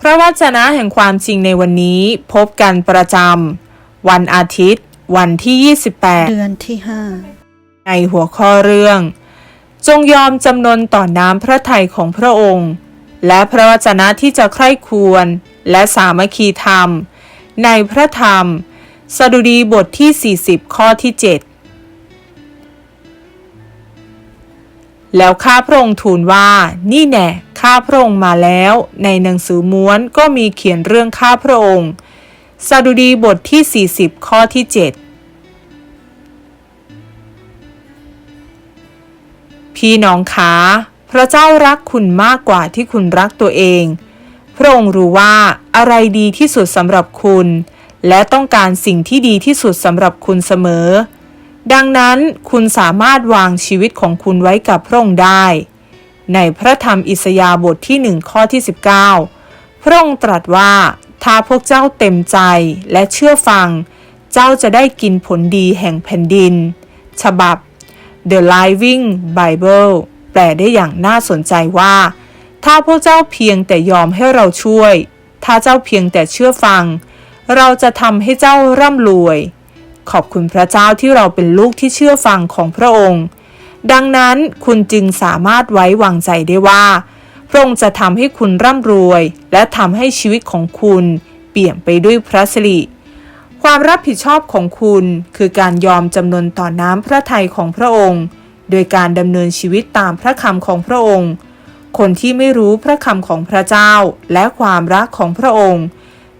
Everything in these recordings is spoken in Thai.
พระวจนะแห่งความจริงในวันนี้พบกันประจำวันอาทิตย์ วันที่เดือนที่ห้า28ในหัวข้อเรื่อง จงยอมจำนนต่อน้ำพระทัยของพระองค์ และพระวจนะที่จะใคร่ควรและสามัคคีธรรม ในพระธรรม สดุดีบทที่ 40 ข้อที่ 7 แล้วข้าพระองค์ทูลว่า นี่แน่ข้าพระองค์มาแล้ว ในหนังสือม้วนก็มีเขียนเรื่องข้าพระองค์สดุดีบทที่ 40 ข้อที่ 7 พี่น้องคะพระเจ้ารักคุณมากกว่าที่คุณรักตัวเอง พระองค์รู้ว่าอะไรดีที่สุดสำหรับคุณ และต้องการสิ่งที่ดีที่สุดสำหรับคุณเสมอ ดังนั้นคุณสามารถวางชีวิตของคุณไว้กับพระองค์ได้ ในพระธรรมอิสยาห์บทที่หนึ่งข้อที่ 19 พระองค์ตรัสว่าถ้าพวกเจ้าเต็มใจและเชื่อฟัง เจ้าจะได้กินผลดีแห่งแผ่นดิน ฉบับ The Living Bible แปลได้อย่างน่าสนใจว่า ถ้าพวกเจ้าเพียงแต่ยอมให้เราช่วย ถ้าเจ้าเพียงแต่เชื่อฟัง เราจะทำให้เจ้าร่ำรวย ขอบคุณพระเจ้าที่เราเป็นลูกที่เชื่อฟังของพระองค์ ดังนั้นคุณจึงสามารถไว้วางใจได้ว่า พระองค์จะทำให้คุณร่ำรวย และทำให้ชีวิตของคุณเปลี่ยนไปด้วยพระสิริความรับผิดชอบของคุณคือการยอมจำนนต่อน้ำพระทัยของพระองค์ โดยการดำเนินชีวิตตามพระคำของพระองค์ คนที่ไม่รู้พระคำของพระเจ้าและความรักของพระองค์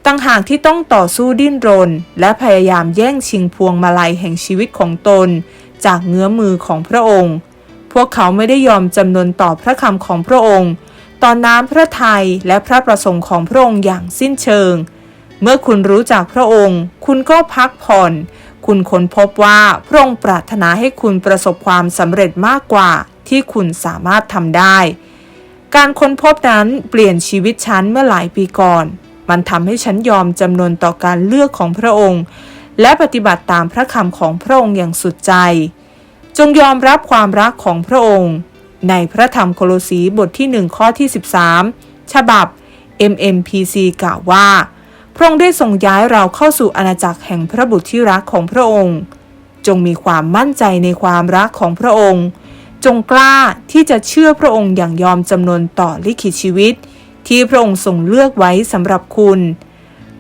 ต่างหากที่ต้องต่อสู้ดิ้นรน และพยายามแย่งชิงพวงมาลัยแห่งชีวิตของตน จากเงื้อมือของพระองค์ พวกเขาไม่ได้ยอมจำนนต่อพระคำของพระองค์ ต่อน้ำพระทัยและพระประสงค์ของพระองค์อย่างสิ้นเชิง เมื่อคุณรู้จักพระองค์ คุณก็พักผ่อน คุณค้นพบว่าพระองค์ปรารถนาให้คุณประสบความสำเร็จมากกว่าที่คุณสามารถทำได้ การค้นพบนั้นเปลี่ยนชีวิตฉันเมื่อหลายปีก่อน มันทำให้ฉันยอมจำนนต่อการเลือกของพระองค์ และปฏิบัติตามพระคำของพระองค์อย่างสุดใจ จงยอมรับความรักของพระองค์ ในพระธรรมโคโลสีบทที่หนึ่งข้อที่ 13 ฉบับ MMPC กล่าวว่า พระองค์ได้ทรงย้ายเราเข้าสู่อาณาจักรแห่งพระบุตรที่รักของพระองค์ จงมีความมั่นใจในความรักของพระองค์ จงกล้าที่จะเชื่อพระองค์อย่างยอมจำนนต่อลิขิตชีวิต ที่พระองค์ทรงเลือกไว้สำหรับคุณ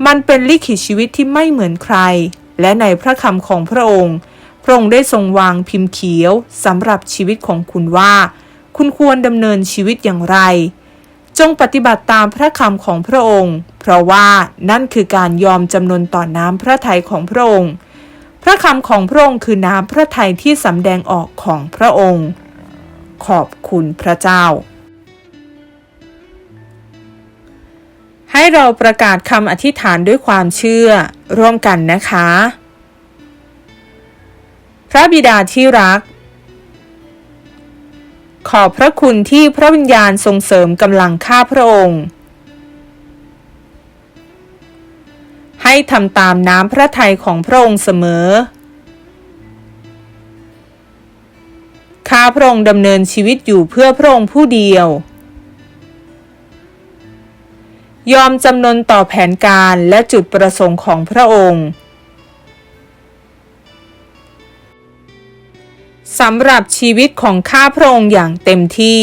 มันเป็นลิขิตชีวิตที่ไม่เหมือนใคร และในพระคำของพระองค์ พระองค์ได้ทรงวางพิมพ์เขียวสำหรับชีวิตของคุณว่า คุณควรดำเนินชีวิตอย่างไร จงปฏิบัติตามพระคำของพระองค์ เพราะว่านั่นคือการยอมจำนนต่อน้ำพระทัยของพระองค์ พระคำของพระองค์คือน้ำพระทัยที่สำแดงออกของพระองค์ ขอบคุณพระเจ้า ให้เราประกาศคำอธิษฐานด้วยความเชื่อร่วมกันนะคะ พระบิดาที่รัก ขอบพระคุณที่พระวิญญาณทรงเสริมกำลังข้าพระองค์ ให้ทำตามน้ำพระทัยของพระองค์เสมอข้าพระองค์ดำเนินชีวิตอยู่เพื่อพระองค์ผู้เดียว ยอมจำนนต่อแผนการและจุดประสงค์ของพระองค์สำหรับชีวิตของข้าพระองค์อย่างเต็มที่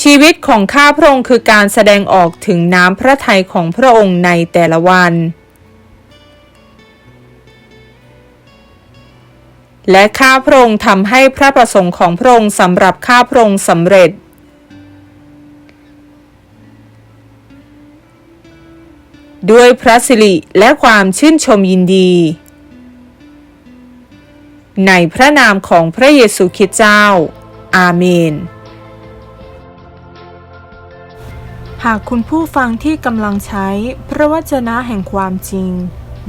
ชีวิตของข้าพระองค์คือการแสดงออกถึงน้ำพระทัยของพระองค์ในแต่ละวัน และข้าพระองค์ทำให้พระประสงค์ของพระองค์สำหรับข้าพระองค์สำเร็จ ด้วยพระสิริและความชื่นชมยินดี ในพระนามของพระเยซูคริสต์เจ้า อาเมน หากคุณผู้ฟังที่กำลังใช้พระวจนะแห่งความจริง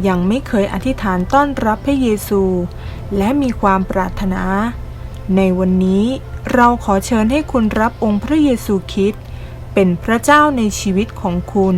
ยังไม่เคยอธิษฐานต้อนรับพระเยซู และมีความปรารถนา ในวันนี้เราขอเชิญให้คุณรับองค์พระเยซูคริสต์เป็นพระเจ้าในชีวิตของคุณ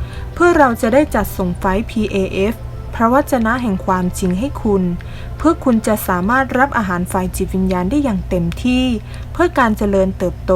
เพื่อเราจะได้จัดส่งไฟล์ PAF พระวจนะแห่งความจริงให้คุณ เพื่อคุณจะสามารถรับอาหารฝ่ายจิตวิญญาณได้อย่างเต็มที่ เพื่อการเจริญเติบโต